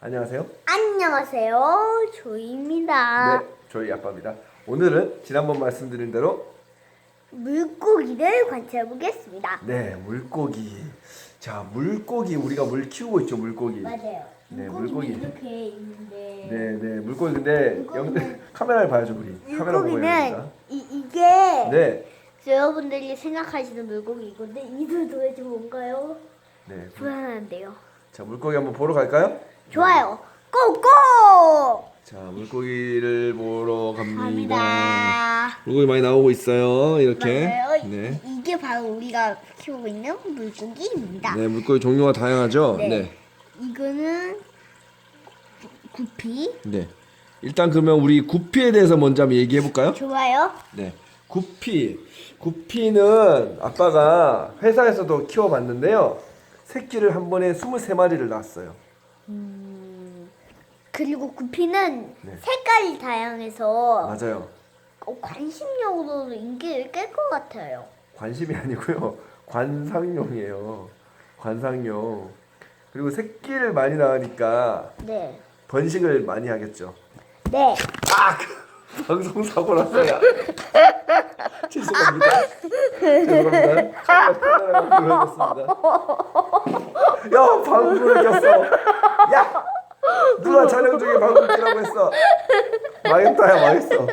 안녕하세요. 안녕하세요. 조이입니다. 네, 저희 아빠입니다. 오늘은 지난번 말씀드린 대로 물고기를 관찰해 보겠습니다. 네 물고기. 자 물고기 우리가 물 키우고 있죠 물고기. 맞아요. 네, 물고기는 물고기. 이렇게 있는데 네, 네 물고기 근데 여러분들 카메라를 봐야죠 우리. 카메라 보고 해야 물고기는 됩니다. 이, 이게 네, 여러분들이 생각하시는 물고기 이건데 이들 도대체 뭔가요? 네. 불안한데요. 자 물고기 한번 보러 갈까요? 좋아요. 고고! 자 물고기를 보러 갑니다. 갑니다. 물고기 많이 나오고 있어요. 이렇게. 맞아요. 네. 이- 이게 바로 우리가 키우고 있는 물고기입니다. 네 물고기 종류가 다양하죠. 네. 네. 이거는 구- 구피. 네. 일단 그러면 우리 구피에 대해서 먼저 한번 얘기해 볼까요? 좋아요. 네. 구피. 구피는 아빠가 회사에서도 키워봤는데요. 새끼를 한 번에 23마리를 낳았어요. 그리고 구피는 네. 색깔이 다양해서 맞아요. 어, 관심용으로도 인기를 끌것 같아요. 관심이 아니고요. 관상용이에요. 관상용. 그리고 새끼를 많이 낳으니까 네. 번식을 많이 하겠죠. 네. 아! 방송 사고 났어요. 죄송합니다. 죄송합니다. 카메라가 불러졌습니다. 야, 방구를 꼈어. 야, 누가 촬영 중에 방구 끼라고 했어. 망했다 야, 망했어.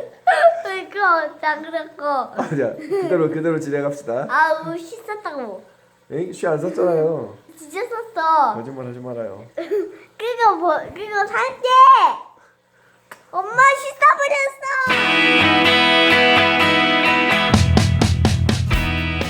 그거 장그랬고 아니야, 그대로 그대로 진행합시다. 아우 씻었다고 에이, 쉬안 썼잖아요. 진짜 썼어. 거짓말 하지 말아요. 그거 뭐 그거 살게.